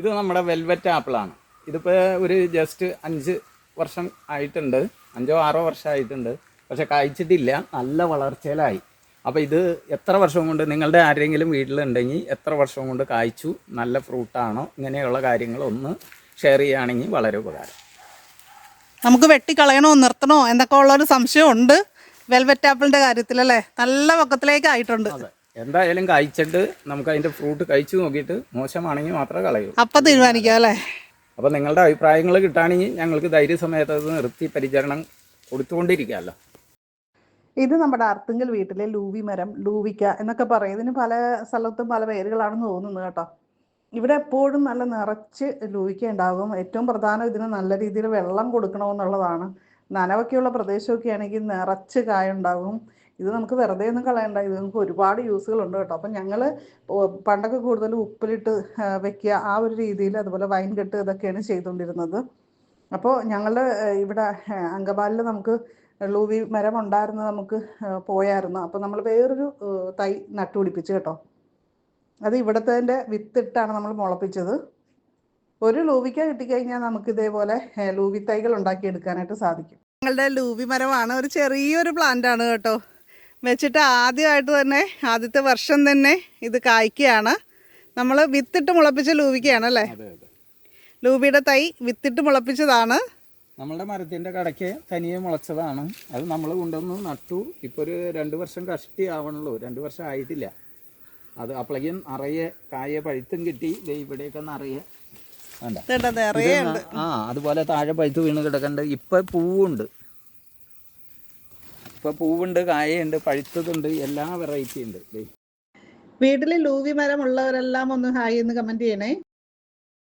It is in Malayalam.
ഇത് നമ്മുടെ വെൽവെറ്റ് ആപ്പിളാണ് ഇതിപ്പോൾ ഒരു ജസ്റ്റ് അഞ്ച് വർഷം ആയിട്ടുണ്ട്. അഞ്ചോ ആറോ വർഷം ആയിട്ടുണ്ട്. പക്ഷെ കായ്ച്ചിട്ടില്ല. നല്ല വളർച്ചയിലായി. അപ്പോൾ ഇത് എത്ര വർഷം കൊണ്ട് നിങ്ങളുടെ ആരെങ്കിലും വീട്ടിലുണ്ടെങ്കിൽ എത്ര വർഷം കൊണ്ട് കായ്ച്ചു? നല്ല ഫ്രൂട്ടാണോ ഇങ്ങനെയുള്ള കാര്യങ്ങളൊന്ന് ഷെയർ ചെയ്യുകയാണെങ്കിൽ വളരെ ഉപകാരം. നമുക്ക് വെട്ടിക്കളയണോ നിർത്തണോ എന്നൊക്കെ ഉള്ളൊരു സംശയമുണ്ട് വെൽവെറ്റ് ആപ്പിളിന്റെ കാര്യത്തിലല്ലേ? നല്ല പക്കത്തിലേക്ക് ആയിട്ടുണ്ട്. അതെ. എന്തായാലും കഴിച്ചിട്ട് നമുക്ക് അതിന്റെ ഫ്രൂട്ട് കഴിച്ചു നോക്കിയിട്ട് മോശമാണെങ്കിൽ മാത്രമേ കളയൂ. അപ്പൊ തീരുമാനിക്കാം അല്ലേ? അപ്പോൾ നിങ്ങളുടെ അഭിപ്രായങ്ങൾ കിട്ടുകയാണെങ്കിൽ ഞങ്ങൾക്ക് ധൈര്യസമയത്ത് അത് നിർത്തി പരിചരണം കൊടുത്തുകൊണ്ടിരിക്കാമല്ലോ ഇത് നമ്മുടെ അർത്തുങ്കൽ വീട്ടിലെ ലൂവി മരം ലൂവിക്ക എന്നൊക്കെ പറയും ഇതിന് പല സ്ഥലത്തും പല പേരുകളാണെന്ന് തോന്നുന്നു കേട്ടോ. ഇവിടെ എപ്പോഴും നല്ല നിറച്ച് ലൂവിക്ക ഉണ്ടാകും. ഏറ്റവും പ്രധാനം ഇതിന് നല്ല രീതിയിൽ വെള്ളം കൊടുക്കണമെന്നുള്ളതാണ്. നനവൊക്കെയുള്ള പ്രദേശമൊക്കെ ആണെങ്കിൽ നിറച്ച് കായ ഉണ്ടാകും. ഇത് നമുക്ക് വെറുതെ ഒന്നും കളയണ്ട. ഇത് നമുക്ക് ഒരുപാട് യൂസുകളുണ്ട് കേട്ടോ. അപ്പം ഞങ്ങൾ പണ്ടൊക്കെ കൂടുതൽ ഉപ്പിലിട്ട് വെക്കുക ആ ഒരു രീതിയിൽ അതുപോലെ വൈൻ കെട്ട് ഇതൊക്കെയാണ് ചെയ്തുകൊണ്ടിരുന്നത്. അപ്പോൾ ഞങ്ങൾ ഇവിടെ അങ്കമാലിൽ നമുക്ക് ലൂവി മരം ഉണ്ടായിരുന്നു നമുക്ക് പോയായിരുന്നു. അപ്പോൾ നമ്മൾ വേറൊരു തൈ നട്ടുപിടിപ്പിച്ചു കേട്ടോ. അത് ഇവിടത്തെ വിത്തിട്ടാണ് നമ്മൾ മുളപ്പിച്ചത്. ഒരു ലൂവിക്ക കിട്ടിക്കഴിഞ്ഞാൽ നമുക്ക് ഇതേപോലെ ലൂവി തൈകൾ ഉണ്ടാക്കി എടുക്കാനായിട്ട് സാധിക്കും. ഞങ്ങളുടെ ലൂവി മരമാണ് ഒരു ചെറിയൊരു പ്ലാന്റ് ആണ് കേട്ടോ. വെച്ചിട്ട് ആദ്യമായിട്ട് തന്നെ ആദ്യത്തെ വർഷം തന്നെ ഇത് കായ്ക്കുകയാണ്. നമ്മൾ വിത്തിട്ട് മുളപ്പിച്ച ലൂവിക്കയാണ് അല്ലേ? ലൂബിയുടെ തൈ വിത്തിട്ട് മുളപ്പിച്ചതാണ്. നമ്മളുടെ മരത്തിന്റെ കടയ്ക്ക് തനിയെ മുളച്ചതാണ്. അത് നമ്മൾ കൊണ്ടുവന്ന് നട്ടു. ഇപ്പോൾ ഒരു രണ്ട് വർഷം കഷ്ടി ആവണുള്ളൂ. രണ്ട് വർഷം ആയിട്ടില്ല. അത് അപ്പോഴേക്കും നിറയെ കായ പഴുത്തും കിട്ടി. ഇവിടെയൊക്കെ നിറയെ. ആ അതുപോലെ താഴെ പഴുത്ത് വീണ് കിടക്കണ്ട്. ഇപ്പം പൂവുണ്ട്. ഇപ്പം പൂവുണ്ട് കായയുണ്ട് പഴുത്തതുണ്ട് എല്ലാ വെറൈറ്റി ഉണ്ട്. വീട്ടിൽ ലൂവി മരം ഉള്ളവരെല്ലാം ഒന്ന് ഹായ് എന്ന് കമന്റ് ചെയ്യണേ.